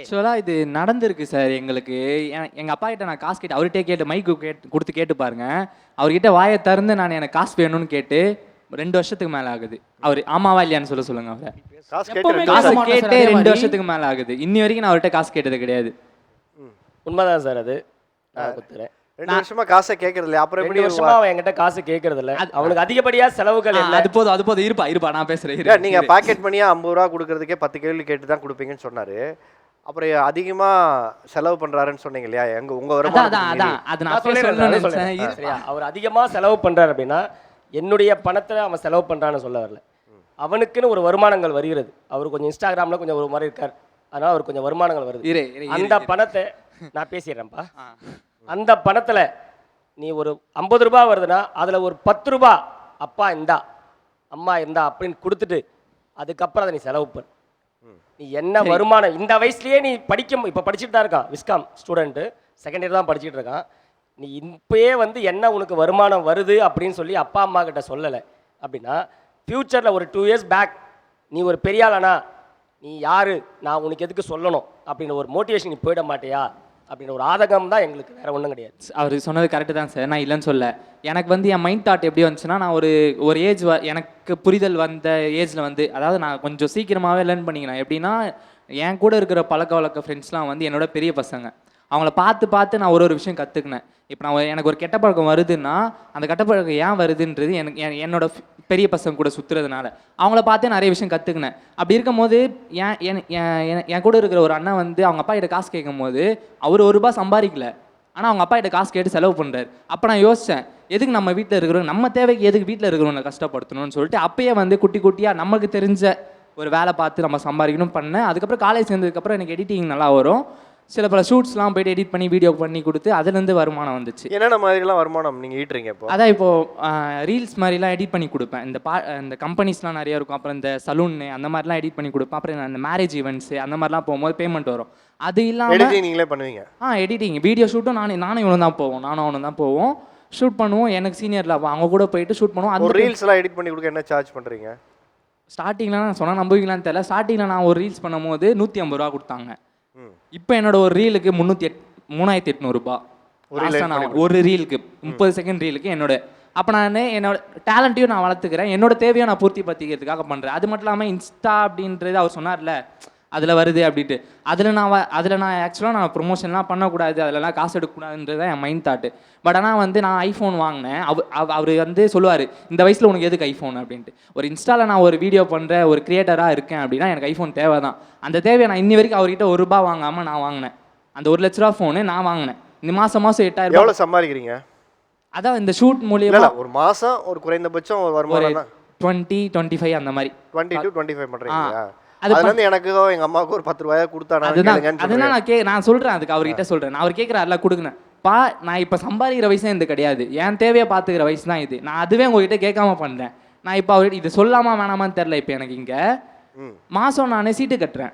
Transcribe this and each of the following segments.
ஆக்சுவலாக இது நடந்திருக்கு சார் எங்களுக்கு எ- எங்க அப்பா கிட்ட நான் காசு கேட்டு அவர்கிட்ட கேட்டு மைக்கு கேட்டு கொடுத்து கேட்டு பாருங்க. அவர்கிட்ட வாயை திறந்து நான் எனக்கு காசு வேணும்னு கேட்டு ரெண்டு வருஷத்துக்கு மேல ஆகுது. அவர் ஆமாவா இல்லையான்னு சொல்ல சொல்லுங்க அவரை. காசு கேட்டு ரெண்டு. வருஷத்துக்கு மேல ஆகுது. இன்னி வரைக்கும் நான் அவர்கிட்ட காசு கேட்டது கிடையாது. உண்மைதான் சார் அது. நான் குத்துறேன் ரெண்டு வருஷமா காசை கேட்கறது இல்லையா அப்புறம் எப்படி வருஷமா அவன் என்கிட்ட காசு கேட்கறது இல்ல அவனுக்கு அதிகப்படியா செலவுகள் என்ன? அது போதும் அது போதும். இருப்பா இருப்பா நான் பேசுறேன் இரு, இல்ல, நீங்க. பாக்கெட் பண்ணியா ஐம்பது ரூபா கொடுக்கறதுக்கே பத்து கேள்வி கேட்டு தான் கொடுப்பீங்கன்னு சொன்னாரு. அப்புறம் அதிகமா செலவு பண்றாருன்னு சொன்னீங்க இல்லையா எங்க உங்க. சரியா? அவர் அதிகமா செலவு பண்றாரு அப்படின்னா என்னுடைய பணத்தை அவன் செலவு பண்றான்னு சொல்ல வரல. அவனுக்குன்னு ஒரு வருமானங்கள் வருகிறது. அவர் கொஞ்சம் இன்ஸ்டாகிராம்ல கொஞ்சம் ஒரு மாதிரி இருக்கார். அதனால அவர் கொஞ்சம் வருமானங்கள் வருது. அந்த. பணத்தை நான் பேசிடுறேன்ப்பா. அந்த பணத்துல நீ ஒரு ஐம்பது ரூபாய் வருதுன்னா அதுல ஒரு பத்து ரூபாய் அப்பா இந்தா அம்மா இந்தா அப்படின்னு கொடுத்துட்டு அதுக்கப்புறம் அதை நீ செலவு பண்ணு. நீ என்ன வருமானம்? இந்த வயசுலயே நீ படிக்க இப்போ படிச்சுட்டு தான் இருக்கான் விஸ்காம் ஸ்டூடெண்ட்டு செகண்ட் இயர் தான் படிச்சுட்டு இருக்கான் நீ இப்பயே வந்து என்ன உனக்கு வருமானம் வருது அப்படின்னு சொல்லி அப்பா அம்மா கிட்ட சொல்லலை. அப்படின்னா ஃப்யூச்சரில் ஒரு டூ இயர்ஸ் பேக் நீ ஒரு பெரிய ஆளானா? நீ யாரு? நான் உனக்கு எதுக்கு சொல்லணும்? அப்படின்னு ஒரு மோட்டிவேஷன் நீ போயிட மாட்டியா? அப்படின்ற ஒரு ஆதகம் தான் எங்களுக்கு வேற ஒன்றும் கிடையாது. அவர் சொன்னது கரெக்டு தான் சார் நான் இல்லைன்னு சொல்ல எனக்கு வந்து என் மைண்ட் தாட் எப்படி வந்துச்சுன்னா நான் ஒரு ஒரு ஏஜ் எனக்கு புரிதல் வந்த ஏஜில் வந்து அதாவது நான் கொஞ்சம் சீக்கிரமாகவே லேர்ன் பண்ணிக்கிறேன் எப்படின்னா என் கூட இருக்கிற பழக்க வழக்க ஃப்ரெண்ட்ஸ்லாம் வந்து என்னோட பெரிய பசங்க. அவங்கள பார்த்து பார்த்து நான் ஒரு ஒரு விஷயம் கற்றுக்கினேன் இப்போ நான் எனக்கு ஒரு கெட்ட பழக்கம் வருதுன்னா அந்த கெட்ட பழக்கம் ஏன் வருதுன்றது எனக்கு என்- என்னோட பெரிய பசங்க கூட சுற்றுறதுனால அவங்கள பார்த்தே நிறைய விஷயம் கற்றுக்கினேன் அப்படி இருக்கும்போது என் என் என் என் என் கூட இருக்கிற ஒரு அண்ணன் வந்து அவங்க அப்பா கிட்ட காசு கேட்கும்போது அவர் ஒரு ரூபாய் சம்பாதிக்கல. ஆனால் அவங்க அப்பா கிட்ட காசு கேட்டு செலவு பண்ணுறாரு அப்போ நான் யோசித்தேன் எதுக்கு நம்ம வீட்டில் இருக்கிறோம் நம்ம தேவைக்கு எதுக்கு வீட்டில் இருக்கிறவங்களை கஷ்டப்படுத்தணும்னு சொல்லிட்டு அப்பயே வந்து குட்டி குட்டியாக நமக்கு தெரிஞ்ச ஒரு வேலை பார்த்து நம்ம சம்பாதிக்கணும் பண்ணேன். அதுக்கப்புறம் காலேஜ் சேர்ந்ததுக்கப்புறம் எனக்கு எடிட்டிங் நல்லா வரும். சில பல ஷூட்ஸ்லாம் போயிட்டு எடிட் பண்ணி வீடியோ பண்ணி கொடுத்து அதுலேருந்து வருமானம் வந்துச்சு. என்னென்ன மாதிரிலாம் வருமானம் நீங்க ஈட்டுறீங்க இப்போ? அதான் இப்போ ரீல்ஸ் மாதிரிலாம் எடிட் பண்ணி கொடுப்பேன். இந்த பா இந்த கம்பெனிஸ்லாம் நிறைய இருக்கும். அப்புறம் இந்த சலூன்னு அந்த மாதிரிலாம் எடிட் பண்ணி கொடுப்பேன். அப்புறம் இந்த மேரேஜ் ஈவெண்ட்ஸு அந்த மாதிரிலாம் போகும்போது பேமெண்ட் வரும். அது இல்லாமல் நீங்களே பண்ணுவீங்க? ஆ எடிட்டிங் வீடியோ ஷூட்டும் நானே நானும் இவனும் தான் போவோம். நானும் அவனும் தான் போவோம். ஷூட் பண்ணுவோம். எனக்கு சீனியரில் அவங்க கூட போயிட்டு ஷூட் பண்ணுவோம். அந்த ரீல்ஸ் எல்லாம் எடிட் பண்ணி கொடுக்க என்ன சார்ஜ் பண்றீங்க? ஸ்டார்டிங்கில் நான் சொன்னால் நம்புவீங்களான்னு தெரியல. ஸ்டார்டிங்கில் நான் ஒரு ரீல்ஸ் பண்ணும்போது நூற்றி ஐம்பது ரூபா கொடுத்தாங்க. இப்போ என்னோட ஒரு ரீலுக்கு முந்நூற்றி எட் மூணாயிரத்தி எட்நூறுபா ஒரு ரீலுக்கு முப்பது செகண்ட் ரீலுக்கு என்னோட அப்போ நான் என்னோட டேலண்ட்டையும் நான் வளர்த்துக்கிறேன். என்னோட தேவையை நான் பூர்த்தி பற்றிக்கிறதுக்காக பண்ணுறேன் அது மட்டும் இல்லாமல் இன்ஸ்டா அப்படின்றது அவர் சொன்னார்ல அதில் வருது அப்படின்ட்டு. அதில் நான் அதில் நான் ஆக்சுவலாக நான் ப்ரொமோஷன்லாம் பண்ணக்கூடாது அதிலலாம் காசு எடுக்கக்கூடாதுன்றது தான் என் மைண்ட் தாட்டு பட் ஆனால் வந்து நான் ஐஃபோன் வாங்கினேன். அவ அவர் வந்து சொல்லுவார் இந்த வயசில் உனக்கு எதுக்கு ஐஃபோன் அப்படின்ட்டு. ஒரு இன்ஸ்டாவில் நான் ஒரு வீடியோ பண்ணுற ஒரு கிரியேட்டராக இருக்கேன் அப்படின்னா எனக்கு ஐஃபோன் தேவை தான் அந்த தேவையை நான் இன்னி வரைக்கும் அவர்கிட்ட ஒரு ரூபா வாங்காமல் நான் வாங்கினேன். அந்த ஒரு லட்ச ரூபா ஃபோனு நான் வாங்கினேன். இந்த மாதம் மாதம் எட்டாயிரம் ரூபாய் எவ்வளவு சம்பாதிக்கிறீங்க? அதான் இந்த ஷூட் இல்ல மூலியமா இல்ல ஒரு மாசம் ஒரு குறைந்தபட்சம் ஒரு டுவெண்ட்டி டுவெண்ட்டி ஃபைவ் அந்த மாதிரி. டுவெண்ட்டி டு டுவெண்ட்டி ஃபைவ் பண்றீங்க அது இருந்து எனக்கோ எங்க அம்மாவுக்கு ஒரு பத்து ரூபாயா கொடுத்தானா அதுதான். அதுதான். நான் கே நான் சொல்றேன் அதுக்கு அவர்கிட்ட சொல்றேன். நான் அவர் கேட்குறாருல கொடுங்க பா நான் இப்போ சம்பாதிக்கிற வயசே இந்த கிடையாது. என் தேவையை பார்த்துக்கிற வயசு தான் இது. நான் அதுவே உங்ககிட்ட கேட்காம பண்றேன். நான் இப்போ அவர்கிட்ட இது சொல்லாமா வேணாமான்னு தெரில இப்போ எனக்கு இங்க. ம். மாசம் நான் சீட்டு கட்டுறேன்.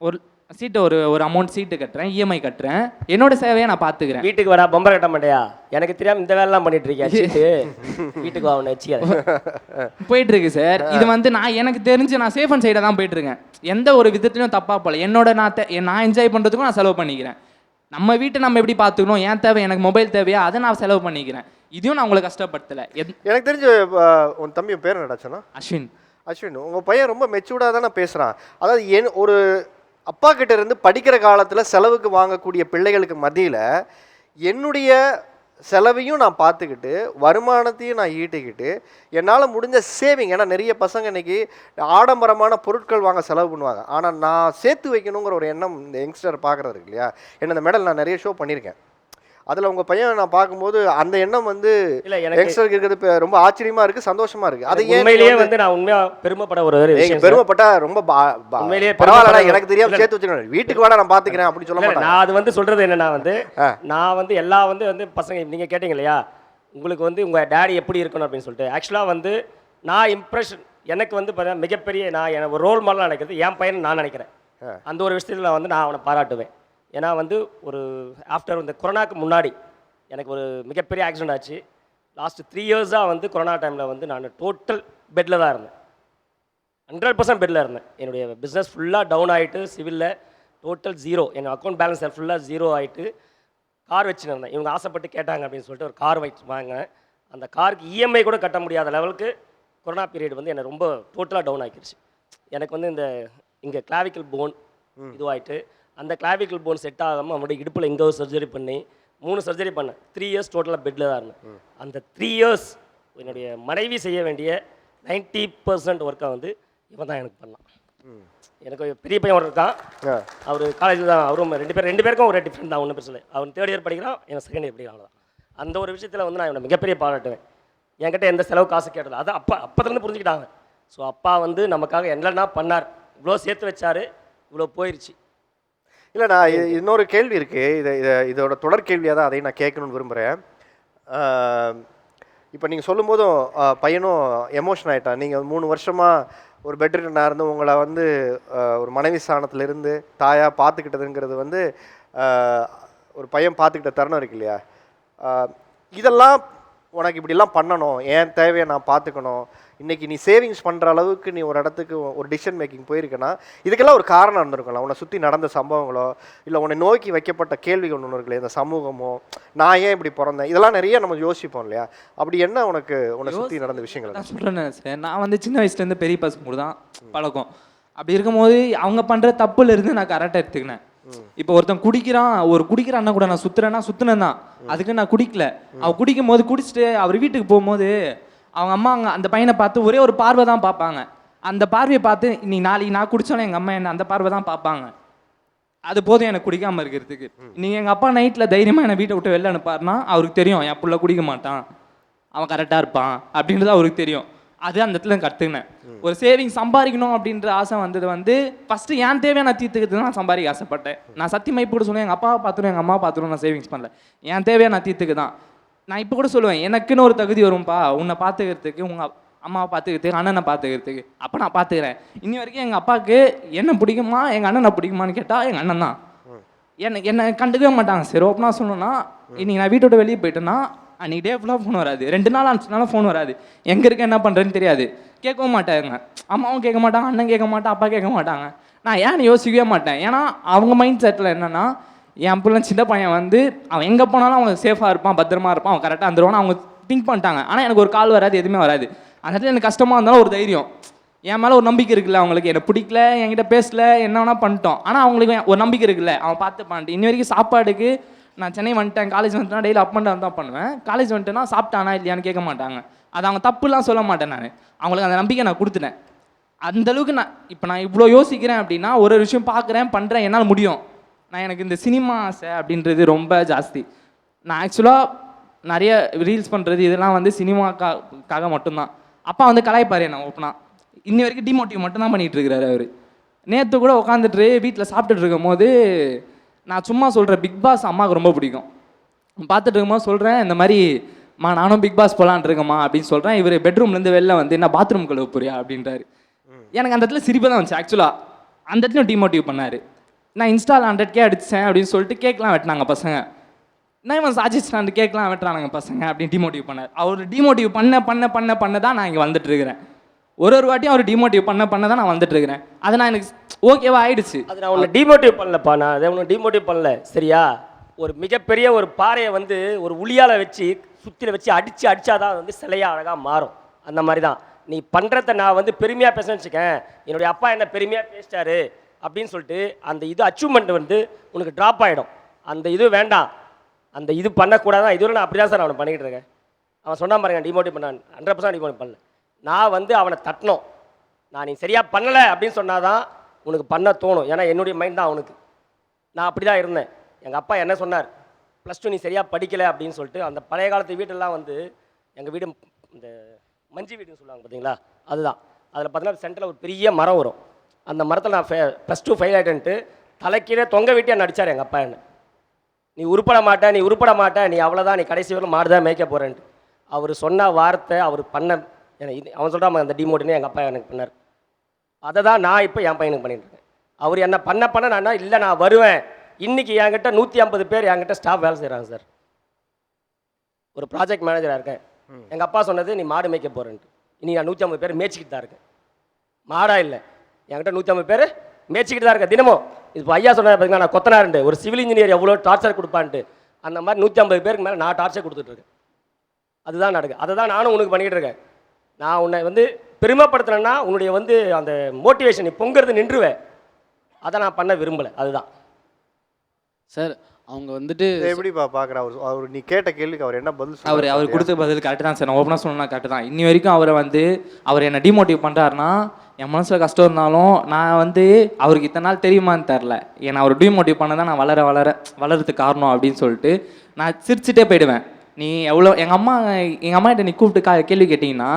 ஒரு சீட்டு ஒரு ஒரு அமௌண்ட் சீட்டு கட்டுறேன் இஎம்ஐ கட்டுறேன். என்னோட சேவையை நான் பார்த்துக்கிறேன். வீட்டுக்கு வரா பம்பர் கட்ட மாட்டியா? எனக்கு தெரியாம இந்த வேலைலாம் பண்ணிட்டு இருக்கியா சீட்டு? வீட்டுக்கு வா உன்னை வச்சுக்காத போயிட்டு இருக்கு சார் இது வந்து நான் எனக்கு தெரிஞ்சு நான் சேஃப் அண்ட் சைடாக தான் போயிட்டு இருக்கேன் எந்த ஒரு விதத்துலையும் தப்பா போல. என்னோட நான் தே- நான் என்ஜாய் பண்றதுக்கும் நான் செலவு பண்ணிக்கிறேன். நம்ம வீட்டை நம்ம எப்படி பார்த்துக்கணும்? என் தேவை எனக்கு மொபைல் தேவையா? அதை நான் செலவு பண்ணிக்கிறேன். இதையும் நான் உங்களை கஷ்டப்படுத்தல. எத்- எனக்கு தெரிஞ்சு உன் தம்பி பேர் என்னடா சொன்னா அஸ்வின். அஸ்வின். உங்க பையன் ரொம்ப மெச்சூர்டாக தானே பேசுறான். அதாவது என் ஒரு அப்பா கிட்ட இருந்து படிக்கிற காலத்தில் செலவுக்கு வாங்கக்கூடிய பிள்ளைகளுக்கு மத்தியில் என்னுடைய செலவையும் நான் பார்த்துக்கிட்டு வருமானத்தையும் நான் ஈட்டிக்கிட்டு என்னால் முடிஞ்ச சேவிங் ஏன்னா நிறைய பசங்க இன்றைக்கி ஆடம்பரமான பொருட்கள் வாங்க செலவு பண்ணுவாங்க. ஆனால் நான் சேர்த்து வைக்கணுங்கிற ஒரு எண்ணம் இந்த யங்ஸ்டர் பார்க்குறது இருக்கு இல்லையா? என்ன இந்த மெடல் நான் நிறைய ஷோ பண்ணியிருக்கேன். அதில் உங்கள் பையன் நான் பார்க்கும்போது அந்த எண்ணம் வந்து இல்ல எனக்கு யங்ஸ்டருக்கு இருக்கிறது ரொம்ப ஆச்சரியமா இருக்கு சந்தோஷமா இருக்கு. அது உண்மையிலேயே வந்து- நான் உண்மையா பெருமைப்பட ஒரு ஒரு நீங்க விஷயம் சார். பெருமைப்பட்டா ரொம்ப உண்மையிலேயே பெருமைப்பட- எனக்கு தெரியாம சேர்த்து வச்சுக்கணும் வீட்டுக்கு வாடா நான் பாத்துக்கிறேன் அப்படின்னு சொல்ல நான் அது வந்து சொல்றது என்னன்னா வந்து. நான் வந்து எல்லா வந்து வந்து பசங்க நீங்க கேட்டீங்க இல்லையா? உங்களுக்கு வந்து உங்க டேடி எப்படி இருக்கணும் அப்படின்னு சொல்லிட்டு. ஆக்சுவலா வந்து நான் இம்ப்ரெஷன் எனக்கு வந்து பாத்தீங்கன்னா மிகப்பெரிய நான் ஒரு ரோல் மாடலாக நினைக்கிறது என் பையன் நான் நினைக்கிறேன். அந்த ஒரு விஷயத்தில் நான் வந்து நான் அவனை பாராட்டுவேன். ஏன்னா வந்து ஒரு ஆஃப்டர் இந்த கொரோனாக்கு முன்னாடி எனக்கு ஒரு மிகப்பெரிய ஆக்சிடென்ட் ஆச்சு. லாஸ்ட் த்ரீ இயர்ஸாக வந்து கொரோனா டைமில் வந்து நான் டோட்டல் பெட்டில் தான் இருந்தேன். ஹண்ட்ரட் பர்சன்ட் பெட்டில் இருந்தேன். என்னுடைய பிஸ்னஸ் ஃபுல்லாக டவுன் ஆகிட்டு சிவிலில் டோட்டல் ஜீரோ என் அக்கௌண்ட் பேலன்ஸ் ஃபுல்லாக ஜீரோ ஆயிட்டு கார் வச்சுருந்தேன் இவங்க ஆசைப்பட்டு கேட்டாங்க அப்படின்னு சொல்லிட்டு ஒரு கார் வச்சு வாங்கினேன். அந்த காருக்கு இஎம்ஐ கூட கட்ட முடியாத லெவலுக்கு கொரோனா பீரியட் வந்து என்னை ரொம்ப டோட்டலாக டவுன் ஆக்கிருச்சு. எனக்கு வந்து இந்த இங்கே கிளாவிக்கல் போன் இதுவாயிட்டு அந்த கிளாவிக்கல் போன் செட் ஆகாமல் அவனுடைய இடுப்பில் ஒரு சர்ஜரி பண்ணி மூணு சர்ஜரி பண்ணேன். த்ரீ இயர்ஸ் டோட்டலாக பெட்டில் தான் இருந்தேன். அந்த த்ரீ இயர்ஸ் என்னுடைய மனைவி செய்ய வேண்டிய 90% பர்சன்ட் ஒர்க்கை வந்து இவன் தான் எனக்கு பண்ணான். எனக்கு பெரிய பையன் ஒரு இருக்கான். அவர் காலேஜில் தான் அவரும் ரெண்டு பேர் ரெண்டு பேருக்கும் ஒரு டிஃப்ரெண்ட் தான் ஒன்றும் பிரச்சனை இல்லை. அவன் தேர்ட் இயர் படிக்கிறான் எனக்கு செகண்ட் இயர் படிக்கிறான் அவ்வளோதான் அந்த ஒரு விஷயத்தில் வந்து நான் இவனை மிகப்பெரிய பாராட்டுவேன். என்கிட்ட எந்த செலவு காசு கேட்டது அது அப்பா அப்போதுலேருந்து புரிஞ்சுக்கிட்டாங்க. ஸோ அப்பா வந்து நமக்காக என்னென்னா பண்ணார் இவ்வளோ சேர்த்து வச்சாரு இவ்வளோ போயிருச்சு. இல்லை நான் இன்னொரு கேள்வி இருக்கு. இதை இதை இதோட தொடர் கேள்வியாக தான் அதையும் நான் கேட்கணும்னு விரும்புகிறேன் இப்போ நீங்கள் சொல்லும்போதும் ஆ, பையனும் எமோஷன் ஆயிட்டான். நீங்கள் மூணு வருஷமாக ஒரு பெட்ரிட்டனாக இருந்து உங்களை வந்து ஒரு மனைவி ஸ்தானத்திலிருந்து தாயாக பார்த்துக்கிட்டதுங்கிறது வந்து ஒரு பையன் பார்த்துக்கிட்ட தருணம் இருக்கு இல்லையா? இதெல்லாம் உனக்கு இப்படிலாம் பண்ணணும் ஏன் தேவையை நான் பார்த்துக்கணும். இன்னைக்கு நீ சேவிங்ஸ் பண்ணுற அளவுக்கு நீ ஒரு இடத்துக்கு ஒரு டிசிஷன் மேக்கிங் போயிருக்கனா இதுக்கெல்லாம் ஒரு காரணம் இருந்திருக்கலாம் உன்னை சுற்றி நடந்த சம்பவங்களோ இல்லை உன்னை நோக்கி வைக்கப்பட்ட கேள்விகள் ஒன்று இருக்குல்ல இந்த சமூகமோ நான் ஏன் இப்படி பிறந்தேன்? இதெல்லாம் நிறைய நம்ம யோசிப்போம் இல்லையா? அப்படி என்ன உனக்கு உன்னை சுற்றி நடந்த விஷயங்கள்? நான் சொல்கிறேன்னு சார். நான் வந்து சின்ன வயசுலேருந்து பெரிய பசங்க தான் பழக்கம். அப்படி இருக்கும்போது அவங்க பண்ணுற தப்புல இருந்து நான் கரெக்டாக எடுத்துக்கினேன். இப்போ ஒருத்தன் குடிக்கிறான் ஒரு குடிக்கிற அண்ணன் கூட நான் சுத்துறேன்னா சுத்துனேன் தான் அதுக்கு நான் குடிக்கல. அவன் குடிக்கும் போது குடிச்சிட்டு அவர் வீட்டுக்கு போகும்போது அவங்க அம்மா அங்கே அந்த பையனை பார்த்து ஒரே ஒரு பார்வை தான் பார்ப்பாங்க. அந்த பார்வையை பார்த்து இன்னைக்கு நாளைக்கு நான் குடிச்சாலும் எங்கள் அம்மா என்ன அந்த பார்வை தான் பார்ப்பாங்க. அது போதும் எனக்கு குடிக்காம இருக்கிறதுக்கு. நீங்க எங்க அப்பா நைட்ல தைரியமா என்னை வீட்டை விட்டு வெளில அனுப்பாருன்னா அவருக்கு தெரியும் என் புள்ள குடிக்க மாட்டான். அவன் கரெக்டா இருப்பான். அப்படின்றது அவருக்கு தெரியும். அது அந்த இடத்துல கற்றுக்கினேன் ஒரு சேவிங் சம்பாதிக்கணும் அப்படின்ற ஆசை வந்தது வந்து ஃபர்ஸ்ட் என் தேவையை நான் தீர்த்துக்கிறது நான் சம்பாதிக்க ஆசைப்பட்டேன். நான் சத்தியமா இப்போ கூட சொல்லுவேன் எங்கள் அப்பாவை பார்த்துரும் எங்கள் அம்மா பார்த்துரும் நான் சேவிங்ஸ் பண்ணல. என் தேவையை நான் தீர்த்துக்கு தான். நான் இப்போ கூட சொல்லுவேன் எனக்குன்னு ஒரு தகுதி வரும்பா உன்னை பார்த்துக்கிறதுக்கு உங்கள் அம்மாவை பார்த்துக்கிறதுக்கு அண்ணனை பார்த்துக்கிறதுக்கு. அப்போ நான் பார்த்துக்கிறேன். இன்னி வரைக்கும் எங்கள் அப்பாவுக்கு என்ன பிடிக்குமா எங்கள் அண்ணனை பிடிக்குமான்னு கேட்டால் எங்கள் அண்ணன் தான். என்னை என்னை கண்டுக்கவே மாட்டாங்க. சரி ஓப்பனாக சொல்லணும்னா இன்னைக்கு நான் வீட்டை விட்டு வெளியே போயிட்டேன்னா அன்றைக்கி டே ஃபுல்லாக ஃபோன் வராது. ரெண்டு நாள் அனுப்பிச்சனாலும் ஃபோன் வராது. எங்கே இருக்க என்ன பண்ணுறேன்னு தெரியாது. கேட்கவும் மாட்டாங்க. அம்மாவும் கேட்க மாட்டாங்க அண்ணன் கேட்க மாட்டான் அப்பா கேட்க மாட்டாங்க. நான் ஏன்னு யோசிக்கவே மாட்டேன். ஏன்னா அவங்க மைண்ட் செட்டில் என்னென்னா என் பிள்ளை சின்ன பையன் வந்து அவன் எங்கே போனாலும் அவன் சேஃபாக இருப்பான் பத்திரமா இருப்பான் அவன் கரெக்டாக வந்துடுவான் அவங்க திங்க் பண்ணிட்டாங்க. ஆனால் எனக்கு ஒரு கால் வராது எதுவுமே வராது. அந்த இடத்துல எனக்கு கஷ்டமாக இருந்தாலும் ஒரு தைரியம். என் மேலே ஒரு நம்பிக்கை இருக்குல்ல அவங்களுக்கு. என்னை பிடிக்கல என்கிட்ட பேசல என்ன வேணால் பண்ணிட்டோம். ஆனால் அவங்களுக்கு ஒரு நம்பிக்கை இருக்குல்ல. அவன் பார்த்து பண்ணிட்டு இன்னி வரைக்கும் சாப்பாடுக்கு நான் சென்னை வந்துட்டேன் காலேஜ் வந்துட்டேன் டெய்லி அப் அண்ட் டவுன் தான் பண்ணுவேன். காலேஜ் வந்துட்டேன்னா சாப்பிட்டானா இல்லையான்னு கேட்க மாட்டாங்க. அது அவங்க தப்புலாம் சொல்ல மாட்டேன் நான். அவங்களுக்கு அந்த நம்பிக்கை நான் கொடுத்துட்டேன். அந்த அளவுக்கு நான் இப்போ நான் இவ்வளோ யோசிக்கிறேன் அப்படின்னா ஒரு ஒரு விஷயம் பார்க்குறேன் பண்ணுறேன் என்னால் முடியும். நான் எனக்கு இந்த சினிமா ஆசை அப்படின்றது ரொம்ப ஜாஸ்தி. நான் ஆக்சுவலாக நிறைய ரீல்ஸ் பண்ணுறது இதெல்லாம் வந்து சினிமாக்காக மட்டும்தான். அப்பா வந்து கலாய்ப்பார் என்ன ஓப்பனாக இன்னி வரைக்கும் டிமோட்டிவ் மட்டும் தான் இருக்கிறாரு அவர். நேற்று கூட உட்காந்துட்டு வீட்டில் சாப்பிட்டுட்டு இருக்கும் போது நான் சும்மா சொல்கிறேன் பிக் பாஸ் அம்மாவுக்கு ரொம்ப பிடிக்கும். பார்த்துட்டு இருக்கும்போது சொல்கிறேன் இந்த மாதிரி மா நானும் பிக் பாஸ் போலான் இருக்கேம்மா அப்படின்னு சொல்கிறேன் இவர் பெட்ரூம்லேருந்து வெளில வந்து என்ன பாத்ரூம் கழுவ போறியா? அப்படின்றாரு. எனக்கு அந்த இடத்துல சிரிப்பு தான் வந்துச்சு ஆக்சுவலாக அந்த இடத்துல டிமோட்டிவ் பண்ணார். நான் இன்ஸ்டால் ஹண்ட்ரட் கே அடிச்சேன் அப்படின்னு சொல்லிட்டு கேக்லாம் வெட்டினாங்க பசங்க. நான் இவன் சாஜிஸ் ஸ்டாண்டு கேக்லாம் வெட்டுறானுங்க பசங்க அப்படின்னு டிமோட்டிவ் பண்ணார். அவர் டிமோட்டிவ் பண்ண பண்ண பண்ண பண்ண தான் நான் இங்கே வந்துட்டு இருக்கிறேன். ஒரு ஒரு வாட்டியும் அவர் டிமோட்டிவ் பண்ண பண்ண தான் நான் வந்துட்டு இருக்கிறேன் அது நான் எனக்கு ஓகேவா ஆயிடுச்சு. அது நான் உன்னை டிமோட்டிவ் பண்ணலப்பா நான் அதை உன்னை டிமோட்டிவ் பண்ணல. சரியா? ஒரு மிகப்பெரிய ஒரு பாறையை வந்து ஒரு உளியால் வச்சு சுத்தில வச்சு அடிச்சு அடிச்சாதான் வந்து சிலையாக அழகாக மாறும். அந்த மாதிரி தான் நீ பண்ணுறத நான் வந்து பெருமையாக பேச வச்சுக்கேன். என்னுடைய அப்பா என்ன பெருமையாக பேசிட்டாரு அப்படின்னு சொல்லிட்டு அந்த இது அச்சீவ்மெண்ட் வந்து உனக்கு ட்ராப் ஆகிடும் அந்த இது வேண்டாம். அந்த இது பண்ணக்கூடாதான் இதுவரை நான் அப்படி தான் சார் அவனை பண்ணிக்கிட்டு இருக்கேன். அவன் சொன்னான் பாருங்க டிமோட்டிவ் பண்ணான் ஹண்ட்ரட் பர்சன்ட் டிமோட்டிவ் பண்ணல. நான் வந்து அவனை தட்டணும். நான் நீ சரியாக பண்ணலை அப்படின்னு சொன்னாதான் உனக்கு பண்ண தோணும். ஏன்னா என்னுடைய மைண்ட் தான் அவனுக்கு. நான் அப்படி தான் இருந்தேன். எங்கள் அப்பா என்ன சொன்னார்? ப்ளஸ் டூ நீ சரியாக படிக்கலை அப்படின்னு சொல்லிட்டு அந்த பழைய காலத்து வீட்டெல்லாம் வந்து எங்கள் வீடு இந்த மஞ்சி வீடுன்னு சொல்லுவாங்க பார்த்தீங்களா அதுதான். அதில் பார்த்தீங்கன்னா சென்டரில் ஒரு பெரிய மரம் வரும். அந்த மரத்தில் நான் ப்ளஸ் டூ ஃபெயில் ஆகிட்டேன்ட்டு தலைக்கீழே தொங்க வீட்டே நடித்தார் எங்கள் அப்பா என்ன. நீ உருப்பட மாட்டேன் நீ உருப்பட மாட்டேன் நீ அவ்வளோதான் நீ கடைசி வரைக்கும் மாடுதான் மேய்க்க போகிறேன்ட்டு அவர் சொன்ன வார்த்தை அவர் பண்ண எனக்கு இது- அவன் சொல்கிறான் அந்த டிமோட்டினே எங்கள் அப்பா எனக்கு பண்ணார். அதை தான் நான் இப்போ என் பையனுக்கு பண்ணிட்டு இருக்கேன். அவர் என்ன பண்ண பண்ண நான் இல்லை நான் வருவேன். இன்னைக்கு என்கிட்ட நூற்றி ஐம்பது பேர் என்கிட்ட ஸ்டாஃப் வேலை செய்கிறாங்க சார். ஒரு ப்ராஜெக்ட் மேனேஜராக இருக்கேன். எங்கள் அப்பா சொன்னது நீ மாடு மேய்க்க போகிறேன்ட்டு இன்னைக்கு நான் நூற்றி ஐம்பது பேர் மேய்ச்சிக்கிட்டு தான் இருக்கேன். மாடா இல்லை. என்கிட்ட நூற்றி ஐம்பது பேர் மேய்ச்சிக்கிட்டு தான் இருக்கேன். தினமும். இப்போ ஐயா சொன்னார் பார்த்தீங்கன்னா நான் கொத்தனாருண்டு ஒரு சிவில் இன்ஜினியர் எவ்வளோ டார்ச்சர் கொடுப்பான்ட்டு. அந்த மாதிரி நூற்றி ஐம்பது பேருக்கு மேலே நான் டார்ச்சர் கொடுத்துட்டு இருக்கேன். அதுதான் நடக்கு அதை தான் நானும் உனக்கு பண்ணிக்கிட்டு இருக்கேன். நான் உன்னை வந்து பெருமைப்படுத்தினேன்னா உன்னுடைய வந்து அந்த மோட்டிவேஷன் நீ பொங்குறது நின்றுவேன். அதை நான் பண்ண விரும்பலை. அதுதான். சார் அவங்க வந்துட்டு எப்படிப்பா பார்க்குற அவர் அவர் நீ கேட்ட கேள்விக்கு அவர் என்ன பதில் அவர் சொல்றாரு? அவர்? கொடுத்த பதில் கரெக்டு தான் சார் நான் ஓப்பனாக சொல்லணும்னா கரெக்டு தான். இன்னி வரைக்கும் அவரை வந்து அவர் என்னை டிமோட்டிவ் பண்ணுறாருனா என் மனசில் கஷ்டம் இருந்தாலும் நான் வந்து அவருக்கு இத்தனை நாள் தெரியுமான்னு தெரில என்னை அவர் டிமோட்டிவ் பண்ண தான் நான் வளர வளர வளர்றதுக்கு காரணம் அப்படின்னு சொல்லிட்டு நான் சிரிச்சுட்டே போயிடுவேன். நீ எவ்வளோ எங்கள் அம்மா எங்கள் அம்மா கிட்ட நீ கூப்பிட்டு கா கேள்வி கேட்டிங்கன்னா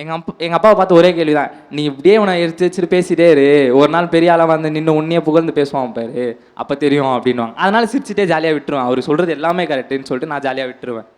எங்கள் அப் எங்கள் அப்பாவை பார்த்து ஒரே கேள்வி தான் நீ இப்படியே உன்னை எடுத்து வச்சுட்டு பேசிட்டே இரு. ஒரு நாள் பெரிய ஆளாக வந்து நின்று உன்னையே புகழ்ந்து பேசுவான் பாரு. அப்போ தெரியும் அப்படின்வாங்க அதனால் சிரிச்சுட்டே ஜாலியாக விட்டுருவேன். அவர் சொல்கிறது எல்லாமே கரெக்டுன்னு சொல்லிட்டு நான் ஜாலியாக விட்டுருவேன்.